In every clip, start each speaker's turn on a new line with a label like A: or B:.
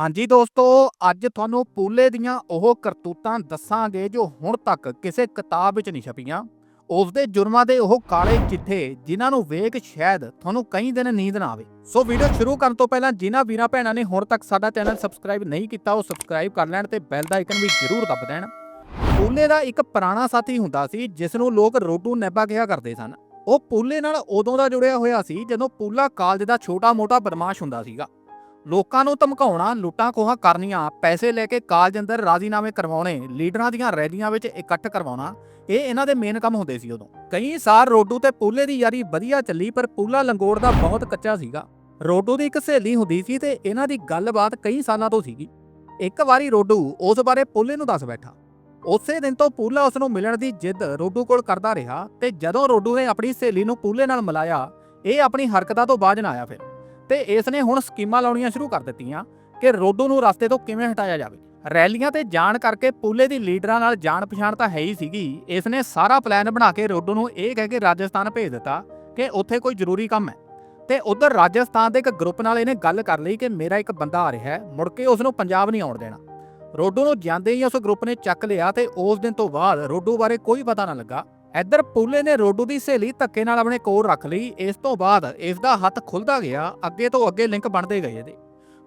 A: ਹਾਂਜੀ ਦੋਸਤੋ, ਅੱਜ ਤੁਹਾਨੂੰ ਪੂਲੇ ਦੀਆਂ ਉਹ ਕਰਤੂਤਾਂ ਦੱਸਾਂਗੇ ਜੋ ਹੁਣ ਤੱਕ ਕਿਸੇ ਕਿਤਾਬ ਵਿੱਚ ਨਹੀਂ ਛਪੀਆਂ। ਉਸ ਦੇ ਜੁਰਮਾਂ ਦੇ ਉਹ ਕਾਲੇ ਚਿੱਠੇ ਜਿਨ੍ਹਾਂ ਨੂੰ ਵੇਖ ਸ਼ਾਇਦ ਤੁਹਾਨੂੰ ਕਈ ਦਿਨ ਨੀਂਦ ਨਾ ਆਵੇ। ਸੋ ਵੀਡੀਓ ਸ਼ੁਰੂ ਕਰਨ ਤੋਂ ਪਹਿਲਾਂ ਜਿਨ੍ਹਾਂ ਵੀਰਾਂ ਭੈਣਾਂ ਨੇ ਹੁਣ ਤੱਕ ਸਾਡਾ ਚੈਨਲ ਸਬਸਕ੍ਰਾਈਬ ਨਹੀਂ ਕੀਤਾ, ਉਹ ਸਬਸਕ੍ਰਾਈਬ ਕਰ ਲੈਣ ਤੇ ਬੈਲ ਦਾ ਆਈਕਨ ਵੀ ਜ਼ਰੂਰ ਦੱਬ ਦੇਣ। ਪੂਲੇ ਦਾ ਇੱਕ ਪੁਰਾਣਾ ਸਾਥੀ ਹੁੰਦਾ ਸੀ ਜਿਸ ਨੂੰ ਲੋਕ ਰੋਡੂ ਨੈਬਾ ਕਿਹਾ ਕਰਦੇ ਸਨ। ਉਹ ਪੂਲੇ ਨਾਲ ਉਦੋਂ ਦਾ ਜੁੜਿਆ ਹੋਇਆ ਸੀ, ਜਦੋਂ ਪੂਲਾ ਕਾਲਜ ਦਾ ਛੋਟਾ-ਮੋਟਾ ਬਦਮਾਸ਼ ਹੁੰਦਾ ਸੀਗਾ। ਲੋਕਾਂ ਨੂੰ ਧਮਕਾਉਣਾ, ਲੁੱਟਾਂ ਖੋਹਾਂ ਕਰਨੀਆਂ, ਪੈਸੇ ਲੈ ਕੇ ਕਾਲਜ ਅੰਦਰ ਰਾਜ਼ੀਨਾਮੇ ਕਰਵਾਉਣੇ, ਲੀਡਰਾਂ ਦੀਆਂ ਰੈਲੀਆਂ ਵਿੱਚ ਇਕੱਠ ਕਰਵਾਉਣਾ, ਇਹ ਇਹਨਾਂ ਦੇ ਮੇਨ ਕੰਮ ਹੁੰਦੇ ਸੀ ਉਦੋਂ। ਕਈ ਸਾਲ ਰੋਡੂ ਤੇ ਪੂਲੇ ਦੀ ਯਾਰੀ ਵਧੀਆ ਚੱਲੀ, ਪਰ ਪੂਲਾ ਲੰਗੋੜ ਦਾ ਬਹੁਤ ਕੱਚਾ ਸੀਗਾ। ਰੋਡੂ ਦੀ ਇੱਕ ਸਹੇਲੀ ਹੁੰਦੀ ਸੀ ਤੇ ਇਹਨਾਂ ਦੀ ਗੱਲਬਾਤ ਕਈ ਸਾਲਾਂ ਤੋਂ ਸੀਗੀ। ਇੱਕ ਵਾਰੀ ਰੋਡੂ ਉਸ ਬਾਰੇ ਪੂਲੇ ਨੂੰ ਦੱਸ ਬੈਠਾ। ਉਸੇ ਦਿਨ ਤੋਂ ਪੂਲਾ ਉਸ ਨੂੰ ਮਿਲਣ ਦੀ ਜਿੱਦ ਰੋਡੂ ਕੋਲ ਕਰਦਾ ਰਿਹਾ ਤੇ ਜਦੋਂ ਰੋਡੂ ਨੇ ਆਪਣੀ ਸਹੇਲੀ ਨੂੰ ਪੂਲੇ ਨਾਲ ਮਿਲਾਇਆ, ਇਹ ਆਪਣੀ ਹਰਕਤਾਂ ਤੋਂ ਬਾਜ ਨਾ ਆਇਆ ਫਿਰ। ਤੇ ਇਸ ਨੇ ਹੁਣ ਸਕੀਮਾਂ ਲਾਉਣੀਆਂ ਸ਼ੁਰੂ ਕਰ ਦਿੱਤੀਆਂ ਕਿ ਰੋਡੋ ਨੂੰ ਰਸਤੇ ਤੋਂ ਕਿਵੇਂ ਹਟਾਇਆ ਜਾਵੇ। ਰੈਲੀਆਂ ਤੇ ਜਾਣ ਕਰਕੇ ਪੂਲੇ ਦੀ ਲੀਡਰਾਂ ਨਾਲ ਜਾਣ ਪਛਾਣ ਤਾਂ ਹੈ ਹੀ ਸੀਗੀ। ਇਸ ਨੇ ਸਾਰਾ ਪਲਾਨ ਬਣਾ ਕੇ ਰੋਡੋ ਨੂੰ ਇਹ ਕਹਿ ਕੇ ਰਾਜਸਥਾਨ ਭੇਜ ਦਿੱਤਾ ਕਿ ਉੱਥੇ ਕੋਈ ਜ਼ਰੂਰੀ ਕੰਮ ਹੈ। ਤੇ ਉਧਰ ਰਾਜਸਥਾਨ ਦੇ ਇੱਕ ਗਰੁੱਪ ਨਾਲ ਇਹਨੇ ਗੱਲ ਕਰ ਲਈ ਕਿ ਮੇਰਾ ਇੱਕ ਬੰਦਾ ਆ ਰਿਹਾ ਹੈ, ਮੁੜ ਕੇ ਉਸ ਨੂੰ ਪੰਜਾਬ ਨਹੀਂ ਆਉਣ ਦੇਣਾ। ਰੋਡੋ ਨੂੰ ਜਾਂਦੇ ਹੀ ਉਸ ਗਰੁੱਪ ਨੇ ਚੱਕ ਲਿਆ ਤੇ ਉਸ ਦਿਨ ਤੋਂ ਬਾਅਦ ਰੋਡੂ ਬਾਰੇ ਕੋਈ ਪਤਾ ਨਾ ਲੱਗਾ। ਇੱਧਰ ਪੂਲੇ ਨੇ ਰੋਡੂ ਦੀ ਸਹੇਲੀ ਧੱਕੇ ਨਾਲ ਆਪਣੇ ਕੋਲ ਰੱਖ ਲਈ। ਇਸ ਤੋਂ ਬਾਅਦ ਇਸ ਦਾ ਹੱਥ ਖੁੱਲਦਾ ਗਿਆ। ਅੱਗੇ ਤੋਂ ਅੱਗੇ ਲਿੰਕ ਬਣਦੇ ਗਏ ਇਹਦੇ।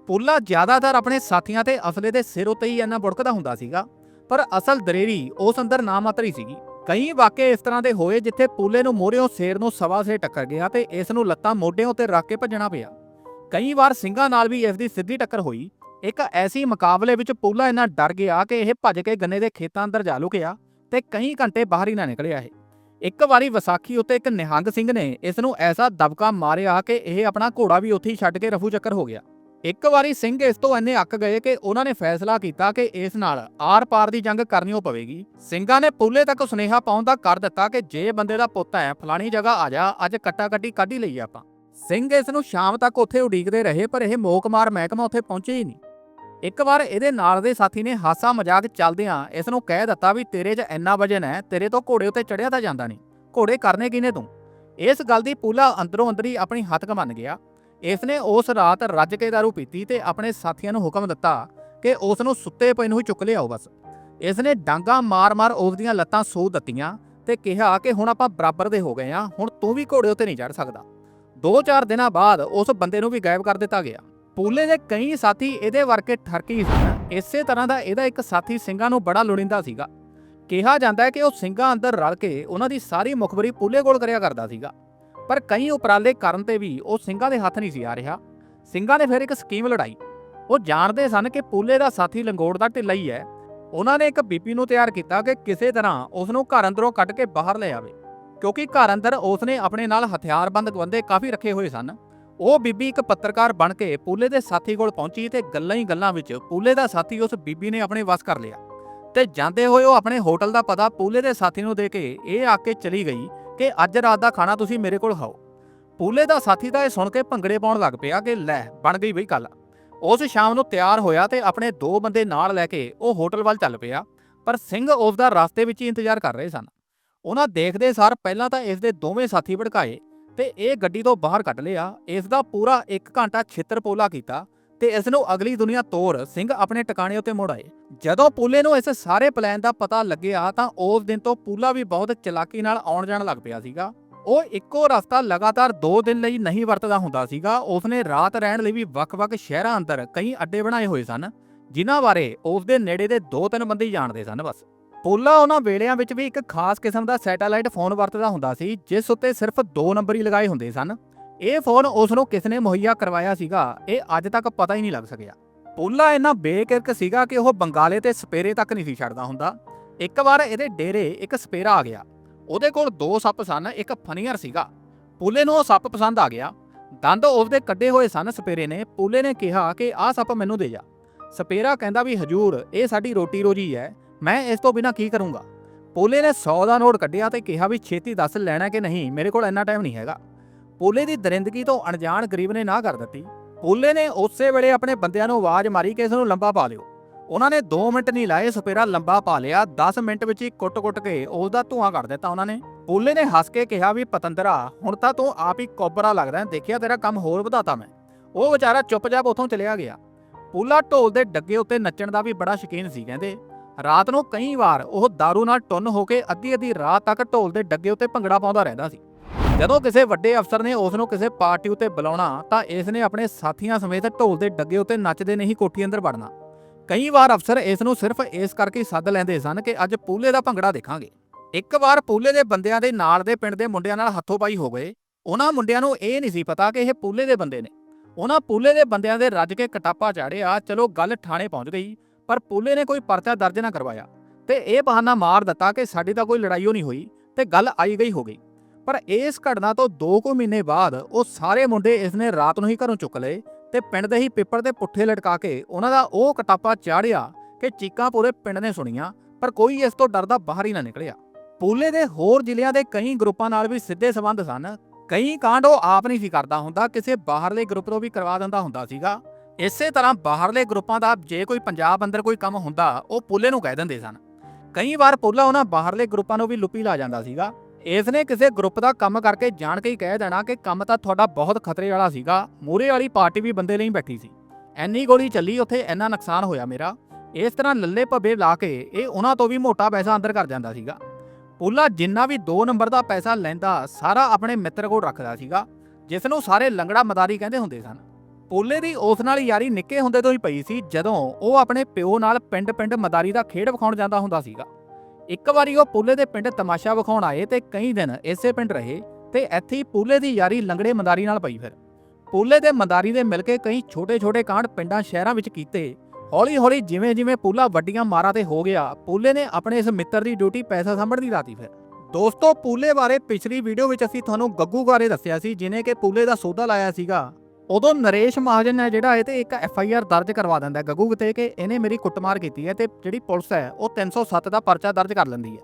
A: ਪੂਲਾ ਜ਼ਿਆਦਾਤਰ ਆਪਣੇ ਸਾਥੀਆਂ ਤੇ ਅਸਲੇ ਦੇ ਸਿਰ ਉੱਤੇ ਹੀ ਇੰਨਾ ਬੁੜਕਦਾ ਹੁੰਦਾ ਸੀਗਾ, ਪਰ ਅਸਲ ਦਰੇਰੀ ਉਸ ਅੰਦਰ ਨਾ ਮਾਤਰ ਹੀ ਸੀਗੀ। ਕਈ ਵਾਕੇ ਇਸ ਤਰ੍ਹਾਂ ਦੇ ਹੋਏ ਜਿੱਥੇ ਪੂਲੇ ਨੂੰ ਮੋਹਰਿਓਂ ਸ਼ੇਰ ਨੂੰ ਸਵਾ ਸੇ ਟੱਕਰ ਗਿਆ ਤੇ ਇਸ ਨੂੰ ਲੱਤਾਂ ਮੋਢਿਆਂ ਉੱਤੇ ਰੱਖ ਕੇ ਭੱਜਣਾ ਪਿਆ। ਕਈ ਵਾਰ ਸਿੰਘਾਂ ਨਾਲ ਵੀ ਇਸ ਦੀ ਸਿੱਧੀ ਟੱਕਰ ਹੋਈ। ਇੱਕ ਐਸੀ ਮੁਕਾਬਲੇ ਵਿੱਚ ਪੂਲਾ ਇੰਨਾ ਡਰ ਗਿਆ ਕਿ ਇਹ ਭੱਜ ਕੇ ਗੰਨੇ ਦੇ ਖੇਤਾਂ ਅੰਦਰ ਜਾ ਲੁਕਿਆ। ਤੇ ਕਈ ਘੰਟੇ ਬਾਹਰ ਹੀ ਨਾ ਨਿਕਲਿਆ ਇਹ। ਇੱਕ ਵਾਰੀ ਵਿਸਾਖੀ ਉੱਤੇ ਇੱਕ ਨਿਹੰਗ ਸਿੰਘ ਨੇ ਇਸ ਨੂੰ ਐਸਾ ਦਬਕਾ ਮਾਰਿਆ ਕਿ ਇਹ ਆਪਣਾ ਘੋੜਾ ਵੀ ਉੱਥੇ ਹੀ ਛੱਡ ਕੇ ਰਫੂ ਚੱਕਰ ਹੋ ਗਿਆ। ਇੱਕ ਵਾਰੀ ਸਿੰਘ ਇਸ ਤੋਂ ਇੰਨੇ ਅੱਕ ਗਏ ਕਿ ਉਹਨਾਂ ਨੇ ਫੈਸਲਾ ਕੀਤਾ ਕਿ ਇਸ ਨਾਲ ਆਰ-ਪਾਰ ਦੀ ਜੰਗ ਕਰਨੀ ਪਵੇਗੀ। ਸਿੰਘਾਂ ਨੇ ਪੂਲੇ ਤੱਕ ਸੁਨੇਹਾ ਪਾਉਣ ਦਾ ਕਰ ਦਿੱਤਾ ਕਿ ਜੇ ਬੰਦੇ ਦਾ ਪੁੱਤ ਹੈ, ਫਲਾਣੀ ਜਗ੍ਹਾ ਆ ਜਾ, ਅੱਜ ਕੱਟਾ ਕੱਟੀ ਕੱਢ ਹੀ ਲਈਏ ਆਪਾਂ। ਸਿੰਘ ਇਸ ਨੂੰ ਸ਼ਾਮ ਤੱਕ ਉੱਥੇ ਉਡੀਕਦੇ ਰਹੇ, ਪਰ ਇਹ ਮੋਕਮਾਰ ਮਹਿਕਮਾ ਉੱਥੇ ਪਹੁੰਚੇ ਹੀ ਨਹੀਂ। ਇੱਕ ਵਾਰ ਇਹਦੇ ਨਾਲ ਦੇ ਸਾਥੀ ਨੇ ਹਾਸਾ ਮਜ਼ਾਕ ਚੱਲਦਿਆਂ ਇਸ ਨੂੰ ਕਹਿ ਦਿੱਤਾ ਵੀ ਤੇਰੇ 'ਚ ਇੰਨਾ ਵਜਨ ਹੈ, ਤੇਰੇ ਤੋਂ ਘੋੜੇ ਉੱਤੇ ਚੜਿਆ ਤਾਂ ਜਾਂਦਾ ਨਹੀਂ। ਘੋੜੇ ਕਰਨੇ ਕਿਨੇ ਤੂੰ? ਇਸ ਗੱਲ ਦੀ ਪੂਲਾ ਅੰਦਰੋਂ ਅੰਦਰੀ ਆਪਣੀ ਹੱਥ ਮੰਨ ਗਿਆ। ਇਸ ਨੇ ਉਸ ਰਾਤ ਰੱਜ ਕੇ ਦਾਰੂ ਪੀਤੀ ਤੇ ਆਪਣੇ ਸਾਥੀਆਂ ਨੂੰ ਹੁਕਮ ਦਿੱਤਾ ਕਿ ਉਸ ਨੂੰ ਸੁੱਤੇ ਪਏ ਨੂੰ ਹੀ ਚੁੱਕ ਲਿਆਓ ਬਸ। ਇਸ ਨੇ ਡਾਂਗਾ ਮਾਰ-ਮਾਰ ਉਸ ਦੀਆਂ ਲੱਤਾਂ ਸੋ ਦਿੱਤੀਆਂ ਤੇ ਕਿਹਾ ਕਿ ਹੁਣ ਆਪਾਂ ਬਰਾਬਰ ਦੇ ਹੋ ਗਏ ਆ ਹੁਣ ਤੂੰ ਵੀ ਘੋੜੇ ਉੱਤੇ ਨਹੀਂ ਚੜ ਸਕਦਾ। 2-4 ਦਿਨਾਂ ਬਾਅਦ ਉਸ ਬੰਦੇ ਨੂੰ ਵੀ ਗਾਇਬ ਕਰ ਦਿੱਤਾ ਗਿਆ। ਪੂਲੇ ਦੇ ਕਈ ਸਾਥੀ ਇਹਦੇ ਵਰਗੇ ਠਰਕੀ ਸਨ। ਇਸੇ ਤਰ੍ਹਾਂ ਦਾ ਇਹਦਾ ਇੱਕ ਸਾਥੀ ਸਿੰਘਾਂ ਨੂੰ ਬੜਾ ਲੋੜਿੰਦਾ ਸੀਗਾ। ਕਿਹਾ ਜਾਂਦਾ ਹੈ ਕਿ ਉਹ ਸਿੰਘਾਂ ਅੰਦਰ ਰਲ ਕੇ ਉਹਨਾਂ ਦੀ ਸਾਰੀ ਮੁਖਬਰੀ ਪੂਲੇ ਕੋਲ ਕਰਿਆ ਕਰਦਾ ਸੀਗਾ। ਪਰ ਕਈ ਉਪਰਾਲੇ ਕਰਨ ਤੇ ਵੀ ਉਹ ਸਿੰਘਾਂ ਦੇ ਹੱਥ ਨਹੀਂ ਸੀ ਆ ਰਿਹਾ। ਸਿੰਘਾਂ ਨੇ ਫਿਰ ਇੱਕ ਸਕੀਮ ਲੜਾਈ। ਉਹ ਜਾਣਦੇ ਸਨ ਕਿ ਪੂਲੇ ਦਾ ਸਾਥੀ ਲੰਗੋੜ ਦਾ ਢਿੱਲਾ ਹੀ ਹੈ। ਉਹਨਾਂ ਨੇ ਇੱਕ ਬੀਪੀ ਨੂੰ ਤਿਆਰ ਕੀਤਾ ਕਿ ਕਿਸੇ ਤਰ੍ਹਾਂ ਉਸ ਨੂੰ ਘਰ ਅੰਦਰੋਂ ਕੱਢ ਕੇ ਬਾਹਰ ਲੈ ਆਵੇ। ਕਿਉਂਕਿ ਘਰ ਅੰਦਰ ਉਸ ਨੇ ਆਪਣੇ ਨਾਲ ਹਥਿਆਰਬੰਦ ਗਵੰਦੇ ਕਾਫੀ ਰੱਖੇ ਹੋਏ ਸਨ। ਉਹ ਬੀਬੀ ਇੱਕ ਪੱਤਰਕਾਰ ਬਣ ਕੇ ਪੂਲੇ ਦੇ ਸਾਥੀ ਕੋਲ ਪਹੁੰਚੀ ਤੇ ਗੱਲਾਂ ਹੀ ਗੱਲਾਂ ਵਿੱਚ ਪੂਲੇ ਦਾ ਸਾਥੀ ਉਸ ਬੀਬੀ ਨੇ ਆਪਣੇ ਵਸ ਕਰ ਲਿਆ। ਤੇ ਜਾਂਦੇ ਹੋਏ ਉਹ ਆਪਣੇ ਹੋਟਲ ਦਾ ਪਤਾ ਪੂਲੇ ਦੇ ਸਾਥੀ ਨੂੰ ਦੇ ਕੇ ਇਹ ਆ ਕੇ ਚਲੀ ਗਈ ਕਿ ਅੱਜ ਰਾਤ ਦਾ ਖਾਣਾ ਤੁਸੀਂ ਮੇਰੇ ਕੋਲ ਖਾਓ। ਪੂਲੇ ਦਾ ਸਾਥੀ ਤਾਂ ਇਹ ਸੁਣ ਕੇ ਭੰਗੜੇ ਪਾਉਣ ਲੱਗ ਪਿਆ ਕਿ ਲੈ, ਬਣ ਗਈ ਬਈ ਗੱਲ। ਉਸ ਸ਼ਾਮ ਨੂੰ ਤਿਆਰ ਹੋਇਆ ਤੇ ਆਪਣੇ ਦੋ ਬੰਦੇ ਨਾਲ ਲੈ ਕੇ ਉਹ ਹੋਟਲ ਵੱਲ ਚੱਲ ਪਿਆ, ਪਰ ਸਿੰਘ ਉਸ ਦਾ ਰਸਤੇ ਵਿੱਚ ਹੀ ਇੰਤਜ਼ਾਰ ਕਰ ਰਹੇ ਸਨ। ਉਹਨਾਂ ਦੇਖਦੇ ਸਾਰ ਪਹਿਲਾਂ ਤਾਂ ਇਸ ਦੇ ਦੋਵੇਂ ਸਾਥੀ ਭੜਕਾਏ ਤੇ ਇਹ ਗੱਡੀ ਤੋਂ ਬਾਹਰ ਕੱਢ ਲਿਆ, ਇਸ ਦਾ ਪੂਰਾ 1 ਘੰਟਾ ਛਿੱਤਰ ਪੋਲਾ ਕੀਤਾ ਤੇ ਇਸ ਨੂੰ ਅਗਲੀ ਦੁਨੀਆ ਤੋਰ ਸਿੰਘ ਆਪਣੇ ਟਿਕਾਣੇ ਉੱਤੇ ਮੁੜ ਆਏ। ਜਦੋਂ ਪੂਲੇ ਨੂੰ ਇਸ ਸਾਰੇ ਪਲਾਨ ਦਾ ਪਤਾ ਲੱਗਿਆ ਤਾਂ ਉਸ ਦਿਨ ਤੋਂ ਪੂਲਾ ਵੀ ਬਹੁਤ ਚਲਾਕੀ ਨਾਲ ਆਉਣ ਜਾਣ ਲੱਗ ਪਿਆ ਸੀਗਾ। ਉਹ ਇੱਕੋ ਰਸਤਾ ਲਗਾਤਾਰ 2 ਦਿਨ ਲਈ ਨਹੀਂ ਵਰਤਦਾ ਹੁੰਦਾ ਸੀਗਾ। ਉਸਨੇ ਰਾਤ ਰਹਿਣ ਲਈ ਵੀ ਵੱਖ-ਵੱਖ ਸ਼ਹਿਰਾਂ ਅੰਦਰ ਕਈ ਅੱਡੇ ਬਣਾਏ ਹੋਏ ਸਨ, ਜਿਨ੍ਹਾਂ ਬਾਰੇ ਉਸ ਦੇ ਨੇੜੇ ਦੇ ਦੋ ਤਿੰਨ ਬੰਦੇ ਜਾਣਦੇ ਸਨ ਬਸ। ਪੋਲਾ ਉਹਨਾਂ ਵੇਲਿਆਂ ਵਿੱਚ ਵੀ ਇੱਕ ਖਾਸ ਕਿਸਮ ਦਾ ਸੈਟੇਲਾਈਟ ਫੋਨ ਵਰਤਦਾ ਹੁੰਦਾ ਸੀ, ਜਿਸ ਉੱਤੇ ਸਿਰਫ 2 ਨੰਬਰ ਹੀ ਲਗਾਏ ਹੁੰਦੇ ਸਨ। ਇਹ ਫੋਨ ਉਸ ਨੂੰ ਕਿਸ ਨੇ ਮੁਹੱਈਆ ਕਰਵਾਇਆ ਸੀਗਾ, ਇਹ ਅੱਜ ਤੱਕ ਪਤਾ ਹੀ ਨਹੀਂ ਲੱਗ ਸਕਿਆ। ਪੋਲਾ ਇੰਨਾ ਬੇਕਿਰਕ ਸੀਗਾ ਕਿ ਉਹ ਬੰਗਾਲੇ ਤੇ ਸਪੇਰੇ ਤੱਕ ਨਹੀਂ ਸੀ ਛੱਡਦਾ ਹੁੰਦਾ। ਇੱਕ ਵਾਰ ਇਹਦੇ ਡੇਰੇ ਇੱਕ ਸਪੇਰਾ ਆ ਗਿਆ। ਉਹਦੇ ਕੋਲ ਦੋ ਸੱਪ ਸਨ, ਇੱਕ ਫਨੀਅਰ ਸੀਗਾ। ਪੂਲੇ ਨੂੰ ਉਹ ਸੱਪ ਪਸੰਦ ਆ ਗਿਆ। ਦੰਦ ਉਹਦੇ ਕੱਢੇ ਹੋਏ ਸਨ ਸਪੇਰੇ ਨੇ। ਪੂਲੇ ਨੇ ਕਿਹਾ ਕਿ ਆਹ ਸੱਪ ਮੈਨੂੰ ਦੇ ਜਾ। ਸਪੇਰਾ ਕਹਿੰਦਾ ਵੀ, ਹਜੂਰ, ਇਹ ਸਾਡੀ ਰੋਟੀ ਰੋਜੀ ਹੈ। ਮੈਂ ਇਸ ਤੋਂ ਬਿਨਾ ਕੀ ਕਰੂੰਗਾ? ਪੋਲੇ ਨੇ 100 ਦਾ ਨੋਟ ਕੱਢਿਆ ਤੇ ਕਿਹਾ ਵੀ ਛੇਤੀ ਦੱਸ ਲੈਣਾ ਕਿ ਨਹੀਂ, ਮੇਰੇ ਕੋਲ ਇੰਨਾ ਟਾਈਮ ਨਹੀਂ ਹੈਗਾ। ਪੋਲੇ ਦੀ ਦਰਿੰਦਗੀ ਤੋਂ ਅਣਜਾਣ ਗਰੀਬ ਨੇ ਨਾ ਕਰ ਦਿੱਤੀ। ਪੋਲੇ ਨੇ ਉਸੇ ਵੇਲੇ ਆਪਣੇ ਬੰਦਿਆਂ ਨੂੰ ਆਵਾਜ਼ ਮਾਰੀ ਕਿ ਇਸ ਨੂੰ ਲੰਬਾ ਪਾ ਲਿਓ। ਉਹਨਾਂ ਨੇ 2 ਮਿੰਟ ਨਹੀਂ ਲਾਏ, ਸਪੇਰਾ ਲੰਬਾ ਪਾ ਲਿਆ। 10 ਮਿੰਟ ਵਿੱਚ ਹੀ ਕੁੱਟ-ਕੁੱਟ ਕੇ ਉਸ ਦਾ ਧੂਆਂ ਕਰ ਦਿੱਤਾ ਉਹਨਾਂ ਨੇ। ਪੋਲੇ ਨੇ ਹੱਸ ਕੇ ਕਿਹਾ ਵੀ, ਪਤੰਦਰਾ, ਹੁਣ ਤਾਂ ਤੂੰ ਆਪ ਹੀ ਕੋਬਰਾ ਲੱਗਦਾ ਦੇਖਿਆ ਤੇਰਾ ਕੰਮ ਹੋਰ ਵਧਾਤਾ ਮੈਂ। ਉਹ ਵਿਚਾਰਾ ਚੁੱਪਚਾਪ ਉੱਥੋਂ ਚਲਿਆ ਗਿਆ। ਪੂਲਾ ਢੋਲ ਦੇ ਡੱਗੇ ਉੱਤੇ ਨੱਚਣ ਦਾ ਵੀ ਬੜਾ ਸ਼ੌਕੀਨ ਸੀ, ਕਹਿੰਦੇ। ਰਾਤ ਨੂੰ ਕਈ ਵਾਰ ਉਹ दारू ਨਾਲ ਟੁੰਨ ਹੋ ਕੇ ਅੱਧੀ ਅੱਧੀ ਰਾਤ ਤੱਕ ਢੋਲ ਦੇ ਡੱਗੇ ਉੱਤੇ ਭੰਗੜਾ ਪਾਉਂਦਾ ਰਹਿੰਦਾ ਸੀ। ਜਦੋਂ ਕਿਸੇ ਵੱਡੇ ਅਫਸਰ ਨੇ ਉਸ ਨੂੰ ਕਿਸੇ ਪਾਰਟੀ ਉੱਤੇ ਬੁਲਾਉਣਾ, ਤਾਂ ਇਸ ਨੇ ਆਪਣੇ ਸਾਥੀਆਂ ਸਮੇਤ ਢੋਲ ਦੇ ਡੱਗੇ ਉੱਤੇ ਨੱਚਦੇ ਨਹੀਂ ਕੋਠੀ ਅੰਦਰ ਵੜਨਾ। ਕਈ ਵਾਰ ਅਫਸਰ ਇਸ ਨੂੰ ਸਿਰਫ ਇਸ ਕਰਕੇ ਸੱਦ ਲੈਂਦੇ ਸਨ ਕਿ ਅੱਜ ਪੂਲੇ ਦਾ ਭੰਗੜਾ ਦੇਖਾਂਗੇ। ਇੱਕ ਵਾਰ ਪੂਲੇ ਦੇ ਬੰਦਿਆਂ ਦੇ ਨਾਲ ਦੇ ਪਿੰਡ ਦੇ ਮੁੰਡਿਆਂ ਨਾਲ ਹੱਥੋਂ ਪਾਈ ਹੋ ਗਏ। ਉਹਨਾਂ ਮੁੰਡਿਆਂ ਨੂੰ ਇਹ ਨਹੀਂ ਸੀ ਪਤਾ ਕਿ ਇਹ ਪੂਲੇ ਦੇ ਬੰਦੇ ਨੇ। ਉਹਨਾਂ ਪੂਲੇ ਦੇ ਬੰਦਿਆਂ ਦੇ ਰੱਜ ਕੇ ਕਟਾਪਾ ਚਾੜਿਆ, ਚਲੋ ਗੱਲ ਥਾਣੇ ਪਹੁੰਚ ਗਈ। ਪਰ ਪੂਲੇ ਨੇ ਕੋਈ ਪਰਚਾ ਦਰਜ ਨਾ ਕਰਵਾਇਆ ਤੇ ਇਹ ਬਹਾਨਾ ਮਾਰ ਦਿੱਤਾ ਕਿ ਸਾਡੀ ਤਾਂ ਕੋਈ ਲੜਾਈਓ ਨਹੀਂ ਹੋਈ ਤੇ ਗੱਲ ਆਈ ਗਈ ਹੋ ਗਈ। ਪਰ ਇਸ ਘਟਨਾ ਤੋਂ 2 ਕੁ ਮਹੀਨੇ ਬਾਅਦ ਉਹ ਸਾਰੇ ਮੁੰਡੇ ਇਸ ਨੇ ਰਾਤ ਨੂੰ ਹੀ ਘਰੋਂ ਚੁੱਕ ਲਏ ਤੇ ਪਿੰਡ ਦੇ ਹੀ ਪਿੱਪਲ ਤੇ ਪੁੱਠੇ ਲਟਕਾ ਕੇ ਉਹਨਾਂ ਦਾ ਉਹ ਕਟਾਪਾ ਚਾੜਿਆ ਕਿ ਚੀਕਾਂ ਪੂਰੇ ਪਿੰਡ ਨੇ ਸੁਣੀਆਂ, ਪਰ ਕੋਈ ਇਸ ਤੋਂ ਡਰਦਾ ਬਾਹਰ ਹੀ ਨਾ ਨਿਕਲਿਆ। ਪੂਲੇ ਦੇ ਹੋਰ ਜ਼ਿਲ੍ਹਿਆਂ ਦੇ ਕਈ ਗਰੁੱਪਾਂ ਨਾਲ ਵੀ ਸਿੱਧੇ ਸੰਬੰਧ ਸਨ। ਕਈ ਕਾਂਡ ਉਹ ਆਪ ਨਹੀਂ ਸੀ ਕਰਦਾ ਹੁੰਦਾ, ਕਿਸੇ ਬਾਹਰਲੇ ਗਰੁੱਪ ਤੋਂ ਵੀ ਕਰਵਾ ਦਿੰਦਾ ਹੁੰਦਾ ਸੀਗਾ। ਇਸੇ ਤਰ੍ਹਾਂ ਬਾਹਰਲੇ ਗਰੁੱਪਾਂ ਦਾ ਜੇ ਕੋਈ ਪੰਜਾਬ ਅੰਦਰ ਕੋਈ ਕੰਮ ਹੁੰਦਾ, ਉਹ ਪੁੱਲੇ ਨੂੰ ਕਹਿ ਦਿੰਦੇ ਸਨ। ਕਈ ਵਾਰ ਪੁੱਲਾ ਉਹਨਾਂ ਬਾਹਰਲੇ ਗਰੁੱਪਾਂ ਨੂੰ ਵੀ ਲੁੱਪੀ ਲਾ ਜਾਂਦਾ ਸੀਗਾ। ਇਸ ਨੇ ਕਿਸੇ ਗਰੁੱਪ ਦਾ ਕੰਮ ਕਰਕੇ ਜਾਣ ਕੇ ਹੀ ਕਹਿ ਦੇਣਾ ਕਿ ਕੰਮ ਤਾਂ ਤੁਹਾਡਾ ਬਹੁਤ ਖਤਰੇ ਵਾਲਾ ਸੀਗਾ ਮੂਰੇ ਵਾਲੀ ਪਾਰਟੀ ਵੀ ਬੰਦੇ ਲਈ ਬੈਠੀ ਸੀ। ਐਨੀ ਗੋਲੀ ਚੱਲੀ, ਉੱਥੇ ਇੰਨਾ ਨੁਕਸਾਨ ਹੋਇਆ ਮੇਰਾ। ਇਸ ਤਰ੍ਹਾਂ ਲੱਲੇ ਭੱਬੇ ਲਾ ਕੇ ਇਹ ਉਹਨਾਂ ਤੋਂ ਵੀ ਮੋਟਾ ਪੈਸਾ ਅੰਦਰ ਕਰ ਜਾਂਦਾ ਸੀਗਾ। ਪੁੱਲਾ ਜਿੰਨਾ ਵੀ 2 ਨੰਬਰ ਦਾ ਪੈਸਾ ਲੈਂਦਾ, ਸਾਰਾ ਆਪਣੇ ਮਿੱਤਰ ਕੋਲ ਰੱਖਦਾ ਸੀਗਾ ਜਿਸ ਨੂੰ ਸਾਰੇ ਲੰਗੜਾ ਮਦਾਰੀ ਕਹਿੰਦੇ ਹੁੰਦੇ ਸਨ। ਪੋਲੇ ਦੀ ਉਸ ਨਾਲ ਯਾਰੀ ਨਿੱਕੇ ਹੁੰਦੇ ਤੋਂ ਹੀ ਪਈ ਸੀ, ਜਦੋਂ ਉਹ ਆਪਣੇ ਪਿਓ ਨਾਲ ਪਿੰਡ-ਪਿੰਡ ਮਦਾਰੀ ਦਾ ਖੇਡ ਵਿਖਾਉਣ ਜਾਂਦਾ ਹੁੰਦਾ ਸੀਗਾ। ਇੱਕ ਵਾਰੀ ਉਹ ਪੋਲੇ ਦੇ ਪਿੰਡ ਤਮਾਸ਼ਾ ਵਿਖਾਉਣ ਆਏ ਤੇ ਕਈ ਦਿਨ ਇਸੇ ਪਿੰਡ ਰਹੇ ਤੇ ਇੱਥੇ ਹੀ ਪੋਲੇ ਦੀ ਯਾਰੀ ਲੰਗੜੇ ਮਦਾਰੀ ਨਾਲ ਪਈ ਫਿਰ। ਪੋਲੇ ਦੇ ਮਦਾਰੀ ਦੇ ਮਿਲ ਕੇ ਕਈ ਛੋਟੇ-ਛੋਟੇ ਕਾਂਡ ਪਿੰਡਾਂ ਸ਼ਹਿਰਾਂ ਵਿੱਚ ਕੀਤੇ। ਹੌਲੀ-ਹੌਲੀ ਜਿਵੇਂ-ਜਿਵੇਂ ਪੂਲਾ ਵੱਡੀਆਂ ਮਾਰਾਂ ਤੇ ਹੋ ਗਿਆ, ਪੂਲੇ ਨੇ ਆਪਣੇ ਇਸ ਮਿੱਤਰ ਦੀ ਡਿਊਟੀ ਪੈਸਾ ਸਾਂਭਣ ਦੀ ਲਾਤੀ ਫਿਰ। ਦੋਸਤੋ, ਪੂਲੇ ਬਾਰੇ ਪਿਛਲੀ ਵੀਡੀਓ ਵਿੱਚ ਅਸੀਂ ਤੁਹਾਨੂੰ ਗੱਗੂ ਬਾਰੇ ਦੱਸਿਆ ਸੀ, ਜਿਨੇ ਕਿ ਪੂਲੇ ਦਾ ਸੌਦਾ ਲਾਇਆ ਸੀਗਾ। ਉਦੋਂ ਨਰੇਸ਼ ਮਹਾਜਨ ਹੈ ਜਿਹੜਾ ਇਹ ਤੇ ਇੱਕ ਐਫ ਆਈ ਆਰ ਦਰਜ ਕਰਵਾ ਦਿੰਦਾ ਗੱਗੂ ਤੇ ਕਿ ਇਹਨੇ ਮੇਰੀ ਕੁੱਟਮਾਰ ਕੀਤੀ ਹੈ ਤੇ ਜਿਹੜੀ ਪੁਲਿਸ ਹੈ ਉਹ 307 ਦਾ ਪਰਚਾ ਦਰਜ ਕਰ ਲੈਂਦੀ ਹੈ।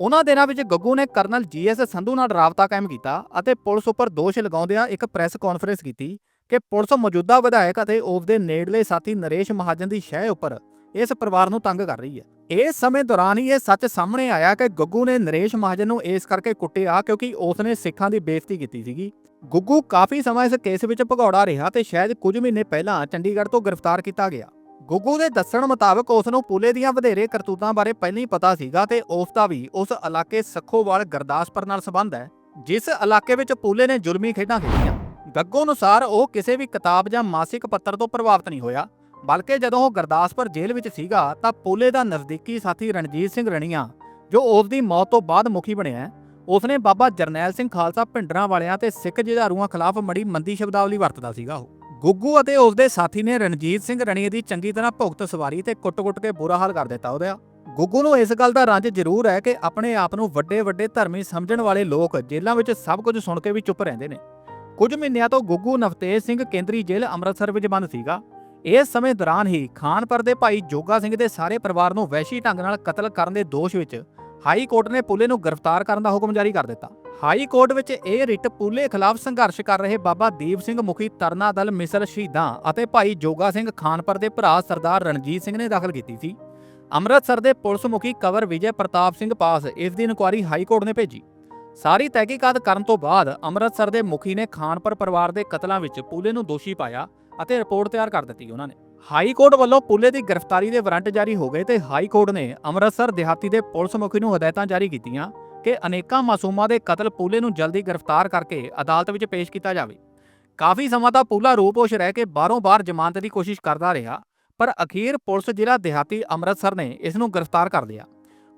A: ਉਹਨਾਂ ਦਿਨਾਂ ਵਿੱਚ ਗੱਗੂ ਨੇ ਕਰਨਲ ਜੀਐਸ ਸੰਧੂ ਨਾਲ ਰਾਬਤਾ ਕਾਇਮ ਕੀਤਾ ਅਤੇ ਪੁਲਿਸ ਉੱਪਰ ਦੋਸ਼ ਲਗਾਉਂਦਿਆਂ ਇੱਕ ਪ੍ਰੈਸ ਕਾਨਫਰੰਸ ਕੀਤੀ ਕਿ ਪੁਲਿਸ ਮੌਜੂਦਾ ਵਿਧਾਇਕ ਅਤੇ ਉਸ ਦੇ ਨੇੜਲੇ ਸਾਥੀ ਨਰੇਸ਼ ਮਹਾਜਨ ਦੀ ਸ਼ਹਿ ਉੱਪਰ ਇਸ ਪਰਿਵਾਰ ਨੂੰ ਤੰਗ ਕਰ ਰਹੀ ਹੈ। ਇਸ ਸਮੇਂ ਦੌਰਾਨ ਹੀ ਇਹ ਸੱਚ ਸਾਹਮਣੇ ਆਇਆ ਕਿ ਗੱਗੂ ਨੇ ਨਰੇਸ਼ ਮਹਾਜਨ ਨੂੰ ਇਸ ਕਰਕੇ ਕੁੱਟਿਆ ਕਿਉਂਕਿ ਉਸ ਨੇ ਸਿੱਖਾਂ ਦੀ ਬੇਇੱਜ਼ਤੀ ਕੀਤੀ ਸੀਗੀ। ਗੁੱਗੂ ਕਾਫੀ ਸਮਾਂ ਇਸ ਕੇਸ ਵਿੱਚ ਭਗੌੜਾ ਰਿਹਾ ਤੇ ਸ਼ਾਇਦ ਕੁਝ ਮਹੀਨੇ ਪਹਿਲਾਂ ਚੰਡੀਗੜ੍ਹ ਤੋਂ ਗ੍ਰਿਫਤਾਰ ਕੀਤਾ ਗਿਆ। ਗੁੱਗੂ ਦੇ ਦੱਸਣ ਮੁਤਾਬਕ ਉਸ ਨੂੰ ਪੁਲੇ ਦੀਆਂ ਵਧੇਰੇ ਕਰਤੂਤਾਂ ਬਾਰੇ ਪਹਿਲਾਂ ਹੀ ਪਤਾ ਸੀਗਾ ਤੇ ਉਸ ਦਾ ਵੀ ਉਸ ਇਲਾਕੇ ਸੱਖੋਵਾਲ ਗਰਦਾਸਪੁਰ ਨਾਲ ਸੰਬੰਧ ਹੈ, ਜਿਸ ਇਲਾਕੇ ਵਿੱਚ ਪੁਲੇ ਨੇ ਜ਼ੁਲਮੀ ਖੇਡਾਂ ਖੇਡੀਆਂ। ਗੱਗੋ ਅਨੁਸਾਰ ਉਹ ਕਿਸੇ ਵੀ ਕਿਤਾਬ ਜਾਂ ਮਾਸਿਕ ਪੱਤਰ ਤੋਂ ਪ੍ਰਭਾਵਿਤ ਨਹੀਂ ਹੋਇਆ, ਬਲਕਿ ਜਦੋਂ ਉਹ ਗਰਦਾਸਪੁਰ ਜੇਲ੍ਹ ਵਿੱਚ ਸੀਗਾ ਤਾਂ ਪੁਲੇ ਦਾ ਨਜ਼ਦੀਕੀ ਸਾਥੀ ਰਣਜੀਤ ਸਿੰਘ ਰਣੀਆਂ, ਜੋ ਉਸ ਦੀ ਮੌਤ ਤੋਂ ਬਾਅਦ ਮੁਖੀ ਬਣਿਆ ਉਸਨੇ ਬਾਬਾ ਜਰਨੈਲ ਸਿੰਘ ਖਾਲਸਾ ਭਿੰਡਰਾਂ ਵਾਲਿਆਂ ਤੇ ਸਿੱਖ ਜੁਝਾਰੂਆਂ ਖਿਲਾਫ ਮੜੀ ਮੰਦੀ ਸ਼ਬਦਾਵਲੀ ਵਰਤਦਾ ਸੀਗਾ ਉਹ। ਗੁੱਗੂ ਅਤੇ ਉਸ ਦੇ ਸਾਥੀ ਨੇ ਰਣਜੀਤ ਸਿੰਘ ਰਣੀਏ ਦੀ ਚੰਗੀ ਤਰ੍ਹਾਂ ਭੁਗਤ ਸਵਾਰੀ ਤੇ ਕੁੱਟ-ਕੁੱਟ ਕੇ ਬੁਰਾ ਹਾਲ ਕਰ ਦਿੱਤਾ ਉਹਦਾ। ਗੁੱਗੂ ਨੂੰ ਇਸ ਗੱਲ ਦਾ ਰੰਜ ਜ਼ਰੂਰ ਹੈ ਕਿ ਆਪਣੇ ਆਪ ਨੂੰ ਵੱਡੇ ਵੱਡੇ ਧਰਮੀ ਸਮਝਣ ਵਾਲੇ ਲੋਕ ਜੇਲ੍ਹਾਂ ਵਿੱਚ ਸਭ ਕੁਝ ਸੁਣ ਕੇ ਵੀ ਚੁੱਪ ਰਹਿੰਦੇ ਨੇ। ਕੁਝ ਮਹੀਨਿਆਂ ਤੋਂ ਗੁੱਗੂ ਨਵਤੇਜ ਸਿੰਘ ਕੇਂਦਰੀ ਜੇਲ੍ਹ ਅੰਮ੍ਰਿਤਸਰ ਵਿੱਚ ਬੰਦ ਸੀਗਾ। ਇਸ ਸਮੇਂ ਦੌਰਾਨ ਹੀ ਖਾਨਪੁਰ ਦੇ ਭਾਈ ਜੋਗਾ ਸਿੰਘ ਦੇ ਸਾਰੇ ਪਰਿਵਾਰ ਨੂੰ ਵੈਸ਼ੀ ਢੰਗ ਨਾਲ ਕਤਲ ਕਰਨ ਦੇ ਦੋਸ਼ ਵਿੱਚ ਹਾਈ ਕੋਰਟ ਨੇ ਪੁੱਲੇ ਨੂੰ ਗ੍ਰਿਫਤਾਰ ਕਰਨ ਦਾ ਹੁਕਮ ਜਾਰੀ ਕਰ ਦਿੱਤਾ। ਹਾਈ ਕੋਰਟ ਵਿੱਚ ਇਹ ਰਿਟ ਪੁੱਲੇ ਖਿਲਾਫ ਸੰਘਰਸ਼ ਕਰ ਰਹੇ ਬਾਬਾ ਦੀਪ ਸਿੰਘ ਮੁਖੀ ਤਰਨਾ ਦਲ ਮਿਸਲ ਸ਼ਹੀਦਾਂ ਅਤੇ ਭਾਈ ਜੋਗਾ ਸਿੰਘ ਖਾਨਪੁਰ ਦੇ ਭਰਾ ਸਰਦਾਰ ਰਣਜੀਤ ਸਿੰਘ ਨੇ ਦਾਖਲ ਕੀਤੀ ਸੀ। ਅੰਮ੍ਰਿਤਸਰ ਦੇ ਪੁਲਿਸ ਮੁਖੀ ਕਵਰ ਵਿਜੇ ਪ੍ਰਤਾਪ ਸਿੰਘ ਪਾਸ ਇਸ ਦੀ ਇਨਕੁਆਰੀ ਹਾਈ ਕੋਰਟ ਨੇ ਭੇਜੀ। ਸਾਰੀ ਤਹਿਕੀਕਾਤ ਕਰਨ ਤੋਂ ਬਾਅਦ ਅੰਮ੍ਰਿਤਸਰ ਦੇ ਮੁਖੀ ਨੇ ਖਾਨਪੁਰ ਪਰਿਵਾਰ ਦੇ ਕਤਲਾਂ ਵਿੱਚ ਪੁੱਲੇ ਨੂੰ ਦੋਸ਼ੀ ਪਾਇਆ ਅਤੇ ਰਿਪੋਰਟ ਤਿਆਰ ਕਰ ਦਿੱਤੀ ਉਹਨਾਂ ਨੇ। ਹਾਈ ਕੋਰਟ ਵੱਲੋਂ ਪੁੱਲੇ ਦੀ ਗ੍ਰਿਫਤਾਰੀ ਦੇ ਵਾਰੰਟ ਜਾਰੀ ਹੋ ਗਏ ਤੇ ਹਾਈ ਕੋਰਟ ਨੇ ਅੰਮ੍ਰਿਤਸਰ ਦਿਹਾਤੀ ਦੇ ਪੁਲਿਸ ਮੁਖੀ ਨੂੰ ਹਦਾਇਤਾਂ ਜਾਰੀ ਕੀਤੀਆਂ ਕਿ ਅਨੇਕਾਂ ਮਾਸੂਮਾਂ ਦੇ ਕਤਲ ਪੁੱਲੇ ਨੂੰ ਜਲਦੀ ਗ੍ਰਿਫਤਾਰ ਕਰਕੇ ਅਦਾਲਤ ਵਿੱਚ ਪੇਸ਼ ਕੀਤਾ ਜਾਵੇ। ਕਾਫੀ ਸਮਾਂ ਤਾਂ ਪੁੱਲਾ ਰੂਪੋਸ਼ ਰਹਿ ਕੇ ਬਾਹਰੋਂ ਬਾਹਰ ਜ਼ਮਾਨਤ ਦੀ ਕੋਸ਼ਿਸ਼ ਕਰਦਾ ਰਿਹਾ, ਪਰ ਅਖੀਰ ਪੁਲਿਸ ਜ਼ਿਲ੍ਹਾ ਦਿਹਾਤੀ ਅੰਮ੍ਰਿਤਸਰ ਨੇ ਇਸ ਨੂੰ ਗ੍ਰਿਫਤਾਰ ਕਰ ਲਿਆ।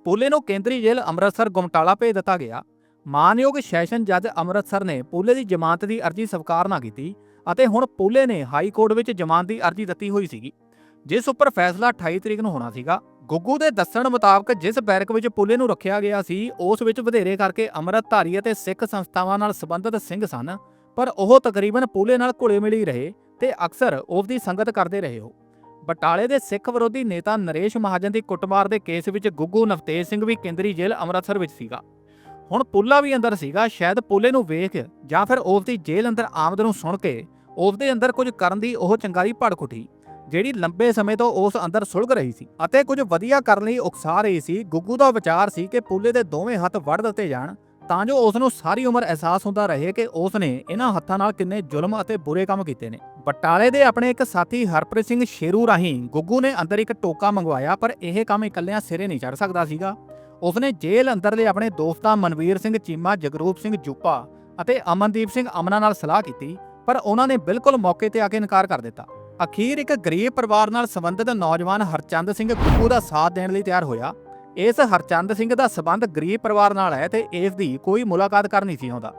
A: ਪੁੱਲੇ ਨੂੰ ਕੇਂਦਰੀ ਜੇਲ੍ਹ ਅੰਮ੍ਰਿਤਸਰ ਗੁਮਟਾਲਾ ਭੇਜ ਦਿੱਤਾ ਗਿਆ। ਮਾਨਯੋਗ ਸੈਸ਼ਨ ਜੱਜ ਅੰਮ੍ਰਿਤਸਰ ਨੇ ਪੁੱਲੇ ਦੀ ਜ਼ਮਾਨਤ ਦੀ ਅਰਜ਼ੀ ਸਵੀਕਾਰ ਨਾ ਕੀਤੀ ਅਤੇ ਹੁਣ ਪੁੱਲੇ ਨੇ ਹਾਈ ਕੋਰਟ ਵਿੱਚ ਜ਼ਮਾਨਤ ਦੀ ਅਰਜ਼ੀ ਦਿੱਤੀ ਹੋਈ ਸੀਗੀ, ਜਿਸ ਉੱਪਰ ਫੈਸਲਾ 28 ਤਰੀਕ ਨੂੰ ਹੋਣਾ ਸੀਗਾ। ਗੁੱਗੂ ਦੇ ਦੱਸਣ ਮੁਤਾਬਕ ਜਿਸ ਬੈਰਕ ਵਿੱਚ ਪੁਲੇ ਨੂੰ ਰੱਖਿਆ ਗਿਆ ਸੀ, ਉਸ ਵਿੱਚ ਵਧੇਰੇ ਕਰਕੇ ਅੰਮ੍ਰਿਤਧਾਰੀ ਅਤੇ ਸਿੱਖ ਸੰਸਥਾਵਾਂ ਨਾਲ ਸੰਬੰਧਿਤ ਸਿੰਘ ਸਨ, ਪਰ ਉਹ ਤਕਰੀਬਨ ਪੁੱਲੇ ਨਾਲ ਘੁਲੇ ਮਿਲੀ ਰਹੇ ਤੇ ਅਕਸਰ ਉਸ ਦੀ ਸੰਗਤ ਕਰਦੇ ਰਹੇ ਹੋ ਬਟਾਲੇ ਦੇ ਸਿੱਖ ਵਿਰੋਧੀ ਨੇਤਾ ਨਰੇਸ਼ ਮਹਾਜਨ ਦੀ ਕੁੱਟਮਾਰ ਦੇ ਕੇਸ ਵਿੱਚ ਗੁੱਗੂ ਨਵਤੇਜ ਸਿੰਘ ਵੀ ਕੇਂਦਰੀ ਜੇਲ੍ਹ ਅੰਮ੍ਰਿਤਸਰ ਵਿੱਚ ਸੀਗਾ। ਹੁਣ ਪੁੱਲਾ ਵੀ ਅੰਦਰ ਸੀਗਾ, ਸ਼ਾਇਦ ਪੁੱਲੇ ਨੂੰ ਵੇਖ ਜਾਂ ਫਿਰ ਉਸ ਦੀ ਜੇਲ੍ਹ ਅੰਦਰ ਆਮਦ ਨੂੰ ਸੁਣ ਕੇ ਉਸ ਦੇ ਅੰਦਰ ਕੁਝ ਕਰਨ ਦੀ ਉਹ ਚੰਗਾਰੀ ਭੜਕ ਉੱਠੀ, ਜਿਹੜੀ ਲੰਬੇ ਸਮੇਂ ਤੋਂ ਉਸ ਅੰਦਰ ਸੁਲਗ ਰਹੀ ਸੀ ਅਤੇ ਕੁਝ ਵਧੀਆ ਕਰਨ ਲਈ ਉਕਸਾ ਰਹੀ ਸੀ। ਗੁੱਗੂ ਦਾ ਵਿਚਾਰ ਸੀ ਕਿ ਪੁੱਲੇ ਦੇ ਦੋਵੇਂ ਹੱਥ ਵੜ ਦਿੱਤੇ ਜਾਣ ਤਾਂ ਜੋ ਉਸ ਨੂੰ ਸਾਰੀ ਉਮਰ ਅਹਿਸਾਸ ਹੁੰਦਾ ਰਹੇ ਕਿ ਉਸ ਨੇ ਇਹਨਾਂ ਹੱਥਾਂ ਨਾਲ ਕਿੰਨੇ ਜ਼ੁਲਮ ਅਤੇ ਬੁਰੇ ਕੰਮ ਕੀਤੇ ਨੇ। ਬਟਾਲੇ ਦੇ ਆਪਣੇ ਇੱਕ ਸਾਥੀ ਹਰਪ੍ਰੀਤ ਸਿੰਘ ਸ਼ੇਰੂ ਰਾਹੀਂ ਗੁੱਗੂ ਨੇ ਅੰਦਰ ਇੱਕ ਟੋਕਾ ਮੰਗਵਾਇਆ, ਪਰ ਇਹ ਕੰਮ ਇਕੱਲਿਆਂ ਸਿਰੇ ਨਹੀਂ ਚੜ ਸਕਦਾ ਸੀਗਾ। ਉਸਨੇ ਜੇਲ੍ਹ ਅੰਦਰਲੇ ਆਪਣੇ ਦੋਸਤਾਂ ਮਨਵੀਰ ਸਿੰਘ ਚੀਮਾ, ਜਗਰੂਪ ਸਿੰਘ ਜੁੱਪਾ ਅਤੇ ਅਮਨਦੀਪ ਸਿੰਘ ਅਮਨਾ ਨਾਲ ਸਲਾਹ ਕੀਤੀ, ਪਰ ਉਹਨਾਂ ਨੇ ਬਿਲਕੁਲ ਮੌਕੇ ਤੇ ਆ ਕੇ ਇਨਕਾਰ ਕਰ ਦਿੱਤਾ। ਅਖੀਰ ਇੱਕ ਗਰੀਬ ਪਰਿਵਾਰ ਨਾਲ ਸੰਬੰਧਿਤ ਨੌਜਵਾਨ ਹਰਚੰਦ ਸਿੰਘ ਗੁੱਗੂ ਦਾ ਸਾਥ ਦੇਣ ਲਈ ਤਿਆਰ ਹੋਇਆ। ਇਸ ਹਰਚੰਦ ਸਿੰਘ ਦਾ ਸਬੰਧ ਗਰੀਬ ਪਰਿਵਾਰ ਨਾਲ ਹੈ ਤੇ ਇਸ ਦੀ ਕੋਈ ਮੁਲਾਕਾਤ ਕਰਨੀ ਸੀ ਆਉਂਦਾ।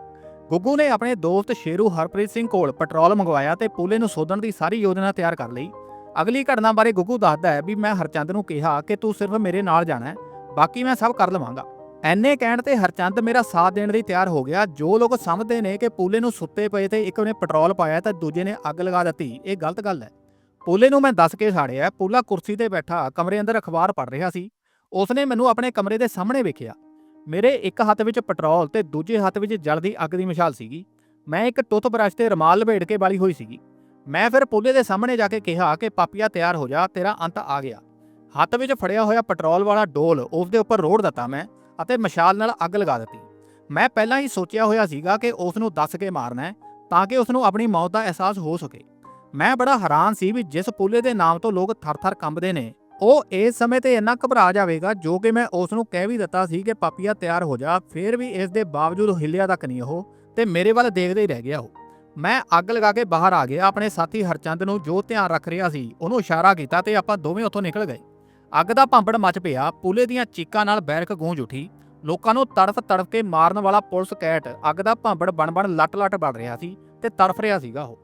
A: ਗੁੱਗੂ ਨੇ ਆਪਣੇ ਦੋਸਤ ਸ਼ੇਰੂ ਹਰਪ੍ਰੀਤ ਸਿੰਘ ਕੋਲ ਪੈਟਰੋਲ ਮੰਗਵਾਇਆ ਤੇ ਪੂਲੇ ਨੂੰ ਸੋਧਣ ਦੀ ਸਾਰੀ ਯੋਜਨਾ ਤਿਆਰ ਕਰ ਲਈ। ਅਗਲੀ ਘਟਨਾ ਬਾਰੇ ਗੁੱਗੂ ਦੱਸਦਾ ਹੈ ਵੀ ਮੈਂ ਹਰਚੰਦ ਨੂੰ ਕਿਹਾ ਕਿ ਤੂੰ ਸਿਰਫ ਮੇਰੇ ਨਾਲ ਜਾਣਾ ਹੈ। ਬਾਕੀ ਮੈਂ ਸਭ ਕਰ ਲਵਾਂਗਾ। ਐਨੇ ਕਹਿਣ ਤੇ ਹਰਚੰਦ ਮੇਰਾ ਸਾਥ ਦੇਣ ਲਈ ਤਿਆਰ ਹੋ ਗਿਆ। ਜੋ ਲੋਕ ਸਮਝਦੇ ਨੇ ਕਿ ਪੂਲੇ ਨੂੰ ਸੁੱਤੇ ਪਏ ਤੇ ਇੱਕ ਨੇ ਪੈਟਰੋਲ ਪਾਇਆ ਤਾਂ ਦੂਜੇ ਨੇ ਅੱਗ ਲਗਾ ਦਿੱਤੀ, ਇਹ ਗਲਤ ਗੱਲ ਹੈ। ਪੂਲੇ ਨੂੰ ਮੈਂ ਦੱਸ ਕੇ ਸਾੜਿਆ, ਪੂਲਾ ਕੁਰਸੀ ਤੇ ਬੈਠਾ, ਕਮਰੇ ਅੰਦਰ ਅਖਬਾਰ ਪੜ੍ਹ ਰਿਹਾ ਸੀ। ਉਸਨੇ ਮੈਨੂੰ ਆਪਣੇ ਕਮਰੇ ਦੇ ਸਾਹਮਣੇ ਵੇਖਿਆ। ਮੇਰੇ ਇੱਕ ਹੱਥ ਵਿੱਚ ਪੈਟਰੋਲ ਤੇ ਦੂਜੇ ਹੱਥ ਵਿੱਚ ਜਲਦੀ ਅੱਗ ਦੀ ਮਿਸਾਲ ਸੀਗੀ। ਮੈਂ ਇੱਕ ਟੁੱਥ ਬ੍ਰਸ਼ ਤੇ ਰੁਮਾਲ ਲਪੇਟ ਕੇ ਵਾਲੀ ਹੋਈ ਸੀਗੀ। ਮੈਂ ਫਿਰ ਪੂਲੇ ਦੇ ਸਾਹਮਣੇ ਜਾ ਕੇ ਕਿਹਾ ਕਿ, ਪਾਪੀਆ, ਤਿਆਰ ਹੋ ਜਾ, ਤੇਰਾ ਅੰਤ ਆ ਗਿਆ। ਹੱਥ ਵਿੱਚ ਫੜਿਆ ਹੋਇਆ ਪੈਟਰੋਲ ਵਾਲਾ ਡੋਲ ਉਸ ਦੇ ਉੱਪਰ ਰੋੜ ਦਿੱਤਾ ਮੈਂ ਅਤੇ ਮਸ਼ਾਲ ਨਾਲ ਅੱਗ ਲਗਾ ਦਿੱਤੀ। ਮੈਂ ਪਹਿਲਾਂ ਹੀ ਸੋਚਿਆ ਹੋਇਆ ਸੀਗਾ ਕਿ ਉਸ ਨੂੰ ਦੱਸ ਕੇ ਮਾਰਨਾ ਹੈ ਤਾਂ ਕਿ ਉਸ ਨੂੰ ਆਪਣੀ ਮੌਤ ਦਾ ਅਹਿਸਾਸ ਹੋ ਸਕੇ। ਮੈਂ ਬੜਾ ਹੈਰਾਨ ਸੀ ਵੀ ਜਿਸ ਪੁੱਲੇ ਦੇ ਨਾਮ ਤੋਂ ਲੋਕ ਥਰ-ਥਰ ਕੰਬਦੇ ਨੇ, ਉਹ ਇਸ ਸਮੇਂ ਤੇ ਇੰਨਾ ਘਬਰਾ ਜਾਵੇਗਾ ਜੋ ਕਿ ਮੈਂ ਉਸ ਨੂੰ ਕਹਿ ਵੀ ਦਿੱਤਾ ਸੀ ਕਿ ਪਾਪੀਆ ਤਿਆਰ ਹੋ ਜਾ, ਫਿਰ ਵੀ ਇਸ ਦੇ ਬਾਵਜੂਦ ਹਿੱਲਿਆ ਤੱਕ ਨਹੀਂ ਉਹ ਤੇ ਮੇਰੇ ਵੱਲ ਦੇਖਦੇ ਹੀ ਰਹਿ ਗਿਆ ਉਹ। ਮੈਂ ਅੱਗ ਲਗਾ ਕੇ ਬਾਹਰ ਆ ਗਿਆ, ਆਪਣੇ ਸਾਥੀ ਹਰਚੰਦ ਨੂੰ ਜੋ ਧਿਆਨ ਰੱਖ ਰਿਹਾ ਸੀ, ਉਹਨੂੰ ਇਸ਼ਾਰਾ ਕੀਤਾ ਤੇ ਆਪਾਂ ਦੋਵੇਂ ਉੱਥੋਂ ਨਿਕਲ ਗਏ। ਅੱਗ ਦਾ ਭਾਂਬੜ ਮਚ ਪਿਆ, ਪੂਲੇ ਦੀਆਂ ਚੀਕਾਂ ਨਾਲ ਬੈਰਕ ਗੂੰਜ ਉੱਠੀ। ਲੋਕਾਂ ਨੂੰ ਤੜਫ ਤੜਫ ਕੇ ਮਾਰਨ ਵਾਲਾ ਪੁਲਿਸ ਕੈਟ ਅੱਗ ਦਾ ਭਾਂਬੜ ਬਣ ਬਣ ਲੱਟ ਲੱਟ ਵੱਢ ਰਿਹਾ ਸੀ ਤੇ ਤੜਫ ਰਿਹਾ ਸੀਗਾ ਉਹ।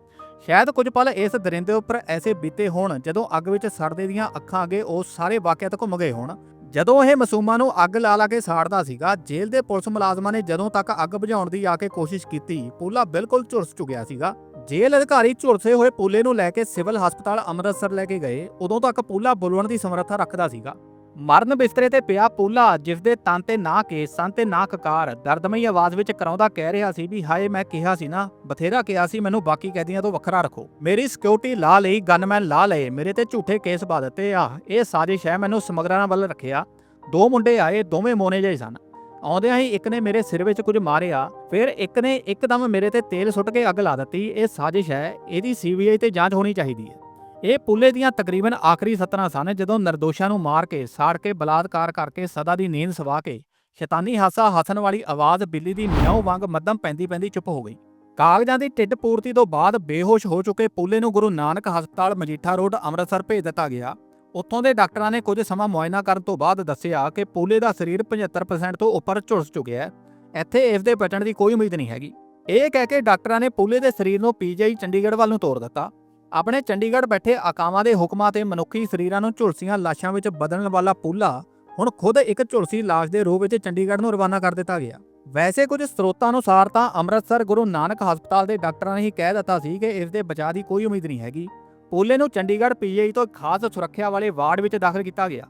A: ਸ਼ਾਇਦ ਕੁਝ ਪਲ ਇਸ ਦਰਿੰਦੇ ਉੱਪਰ ਐਸੇ ਬੀਤੇ ਹੋਣ ਜਦੋਂ ਅੱਗ ਵਿੱਚ ਸੜਦੇ ਦੀਆਂ ਅੱਖਾਂ ਅੱਗੇ ਉਹ ਸਾਰੇ ਵਾਕਿਆਤ ਘੁੰਮ ਗਏ ਹੋਣ। ਜਦੋਂ ਇਹ ਮਾਸੂਮਾਂ ਨੂੰ ਅੱਗ ਲਾ ਲਾ ਕੇ ਸਾੜਦਾ ਸੀਗਾ, ਜੇਲ੍ਹ ਦੇ ਪੁਲਿਸ ਮੁਲਾਜ਼ਮਾਂ ਨੇ ਜਦੋਂ ਤੱਕ ਅੱਗ ਬੁਝਾਉਣ ਦੀ ਆ ਕੇ ਕੋਸ਼ਿਸ਼ ਕੀਤੀ, ਪੂਲਾ ਬਿਲਕੁਲ ਝੁਰਸ ਚੁੱਕਿਆ ਸੀਗਾ। ਜੇਲ੍ਹ ਅਧਿਕਾਰੀ ਝੁਲਸੇ ਹੋਏ ਪੂਲੇ ਨੂੰ ਲੈ ਕੇ ਸਿਵਲ ਹਸਪਤਾਲ ਅੰਮ੍ਰਿਤਸਰ ਲੈ ਕੇ ਗਏ। ਉਦੋਂ ਤੱਕ ਪੂਲਾ ਬੋਲਣ ਦੀ ਸਮਰੱਥਾ ਰੱਖਦਾ ਸੀਗਾ। ਮਰਨ ਬਿਸਤਰੇ ਤੇ ਪਿਆ ਪੂਲਾ ਜਿਸ ਦੇ ਤਨ ਤੇ ਨਾ ਕੇ ਸੰਨ ਤੇ ਨਾ ਕਕਾਰ ਦਰਦਮਈ ਆਵਾਜ਼ ਵਿੱਚ ਕਰਾਉਂਦਾ ਕਹਿ ਰਿਹਾ ਸੀ ਵੀ, ਹਾਏ, ਮੈਂ ਕਿਹਾ ਸੀ ਨਾ, ਬਥੇਰਾ ਕਿਹਾ ਸੀ, ਮੈਨੂੰ ਬਾਕੀ ਕੈਦੀਆਂ ਤੋਂ ਵੱਖਰਾ ਰੱਖੋ। ਮੇਰੀ ਸਿਕਿਉਰਿਟੀ ਲਾ ਲਈ ਗਨਮੈਨ ਲਾ ਲਏ, ਮੇਰੇ ਤੇ ਝੂਠੇ ਕੇਸ ਪਾ ਦਿੱਤੇ ਆ, ਇਹ ਸਾਜ਼ਿਸ਼ ਹੈ, ਮੈਨੂੰ ਸਮਗਰਾਂ ਵੱਲ ਰੱਖਿਆ। ਦੋ ਮੁੰਡੇ ਆਏ, ਦੋਵੇਂ ਮੋਨੇ ਜਿਹੇ ਸਨ। ਆਉਂਦਿਆਂ ਹੀ ਇੱਕ ਨੇ ਮੇਰੇ ਸਿਰ ਵਿੱਚ ਕੁਝ ਮਾਰਿਆ, ਫਿਰ ਇੱਕ ਨੇ ਇੱਕਦਮ ਮੇਰੇ ਤੇ ਤੇਲ ਸੁੱਟ ਕੇ ਅੱਗ ਲਾ ਦਿੱਤੀ। ਇਹ ਸਾਜ਼ਿਸ਼ ਹੈ, ਇਹਦੀ ਸੀਬੀਆਈ ਤੇ ਜਾਂਚ ਹੋਣੀ ਚਾਹੀਦੀ ਹੈ। ਇਹ ਪੁੱਲੇ ਦੀਆਂ ਤਕਰੀਬਨ ਆਖਰੀ ਸਤਰਾਂ ਸਨ ਜਦੋਂ ਨਿਰਦੋਸ਼ਾਂ ਨੂੰ ਮਾਰ ਕੇ, ਸਾੜ ਕੇ, ਬਲਾਤਕਾਰ ਕਰਕੇ ਸਦਾ ਦੀ ਨੀਂਦ ਸਵਾ ਕੇ ਸ਼ੈਤਾਨੀ ਹਾਸਾ ਹੱਸਣ ਵਾਲੀ ਆਵਾਜ਼ ਬਿੱਲੀ ਦੀ ਮਿਆਉ ਵਾਂਗ ਮੱਧਮ ਪੈਂਦੀ ਪੈਂਦੀ ਚੁੱਪ ਹੋ ਗਈ। ਕਾਗਜ਼ਾਂ ਦੀ ਢਿੱਡ ਪੂਰਤੀ ਤੋਂ ਬਾਅਦ ਬੇਹੋਸ਼ ਹੋ ਚੁੱਕੇ ਪੁੱਲੇ ਨੂੰ ਗੁਰੂ ਨਾਨਕ ਹਸਪਤਾਲ ਮਜੀਠਾ ਰੋਡ ਅੰਮ੍ਰਿਤਸਰ ਭੇਜ ਦਿੱਤਾ ਗਿਆ। ਉੱਥੋਂ ਦੇ ਡਾਕਟਰਾਂ ਨੇ ਕੁਝ ਸਮਾਂ ਮੁਆਇਨਾ ਕਰਨ ਤੋਂ ਬਾਅਦ ਦੱਸਿਆ ਕਿ ਪੁੱਲੇ ਦਾ ਸਰੀਰ 75% ਤੋਂ ਉੱਪਰ ਝੁਲਸ ਚੁੱਕਿਆ ਹੈ। ਇੱਥੇ ਇਸ ਦੇ ਬਚਣ ਦੀ ਕੋਈ ਉਮੀਦ ਨਹੀਂ ਹੈਗੀ। ਇਹ ਕਹਿ ਕੇ ਡਾਕਟਰਾਂ ਨੇ ਪੁੱਲੇ ਦੇ ਸਰੀਰ ਨੂੰ ਪੀਜੀਆਈ ਚੰਡੀਗੜ੍ਹ ਵੱਲ ਨੂੰ ਤੋਰ ਦਿੱਤਾ। ਆਪਣੇ ਚੰਡੀਗੜ੍ਹ ਬੈਠੇ ਆਕਾਵਾਂ ਦੇ ਹੁਕਮਾਂ ਤੇ ਮਨੁੱਖੀ ਸਰੀਰਾਂ ਨੂੰ ਝੁਲਸੀਆਂ ਲਾਸ਼ਾਂ ਵਿੱਚ ਬਦਲਣ ਵਾਲਾ ਪੁੱਲਾ ਹੁਣ ਖੁਦ ਇੱਕ ਝੁਲਸੀ ਲਾਸ਼ ਦੇ ਰੂਪ ਵਿੱਚ ਚੰਡੀਗੜ੍ਹ ਨੂੰ ਰਵਾਨਾ ਕਰ ਦਿੱਤਾ ਗਿਆ। ਵੈਸੇ ਕੁਝ ਸਰੋਤਾਂ ਅਨੁਸਾਰ ਤਾਂ ਅੰਮ੍ਰਿਤਸਰ ਗੁਰੂ ਨਾਨਕ ਹਸਪਤਾਲ ਦੇ ਡਾਕਟਰਾਂ ਨੇ ਹੀ ਕਹਿ ਦਿੱਤਾ ਸੀ ਕਿ ਇਸ ਦੇ ਬਚਾਅ ਦੀ ਕੋਈ ਉਮੀਦ ਨਹੀਂ ਹੈਗੀ। ਪੁੱਲੇ ਨੂੰ ਚੰਡੀਗੜ੍ਹ ਪੀਜੀਆਈ ਤੋਂ ਖਾਸ ਸੁਰੱਖਿਆ ਵਾਲੇ ਵਾਰਡ ਵਿੱਚ ਦਾਖਲ ਕੀਤਾ ਗਿਆ।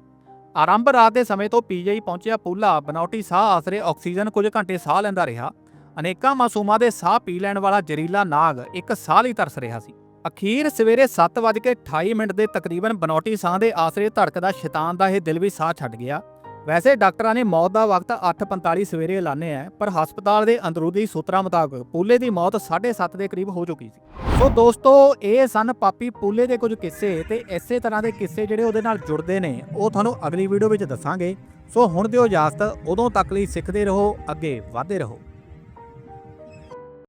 A: ਆਰੰਭ ਰਾਤ ਦੇ ਸਮੇਂ ਤੋਂ ਪੀਜੀਆਈ ਪਹੁੰਚਿਆ ਪੁੱਲਾ, ਬਨੌਟੀ ਸਾਹ ਆਸਰੇ ਆਕਸੀਜਨ ਕੁਝ ਘੰਟੇ ਸਾਹ ਲੈਂਦਾ ਰਿਹਾ। ਅਨੇਕਾਂ ਮਾਸੂਮਾਂ ਦੇ ਸਾਹ ਪੀ ਲੈਣ ਵਾਲਾ ਜ਼ਹਿਰੀਲਾ ਨਾਗ ਇੱਕ ਸਾਹ ਲਈ ਤਰਸ ਰਿਹਾ ਸੀ। ਅਖੀਰ ਸਵੇਰੇ 7:28 ਮਿੰਟ ਦੇ ਤਕਰੀਬਨ ਬਨੌਟੀ ਸਾਹ ਦੇ ਆਸਰੇ ਧੜਕਦਾ ਸ਼ੈਤਾਨ ਦਾ ਇਹ ਦਿਲ ਵੀ ਸਾਹ ਛੱਡ ਗਿਆ। ਵੈਸੇ ਡਾਕਟਰਾਂ ਨੇ ਮੌਤ ਦਾ ਵਕਤ 8:45 ਸਵੇਰੇ ਐਲਾਨਿਆ ਹੈ ਪਰ ਹਸਪਤਾਲ ਦੇ ਅੰਦਰੂਨੀ ਸੂਤਰਾਂ ਮੁਤਾਬਕ ਪੂਲੇ ਦੀ ਮੌਤ 7:30 ਦੇ ਕਰੀਬ ਹੋ ਚੁੱਕੀ ਸੀ। ਸੋ ਦੋਸਤੋ, ਇਹ ਸਨ ਪਾਪੀ ਪੂਲੇ ਦੇ ਕੁਝ ਕਿੱਸੇ ਤੇ ਇਸੇ ਤਰ੍ਹਾਂ ਦੇ ਕਿੱਸੇ ਜਿਹੜੇ ਉਹਦੇ ਨਾਲ ਜੁੜਦੇ ਨੇ, ਉਹ ਤੁਹਾਨੂੰ ਅਗਲੀ ਵੀਡੀਓ ਵਿੱਚ ਦੱਸਾਂਗੇ। ਸੋ ਹੁਣ ਦਿਓ ਇਜਾਜ਼ਤ, ਉਦੋਂ ਤੱਕ ਲਈ ਸਿੱਖਦੇ ਰਹੋ, ਅੱਗੇ ਵਧਦੇ ਰਹੋ।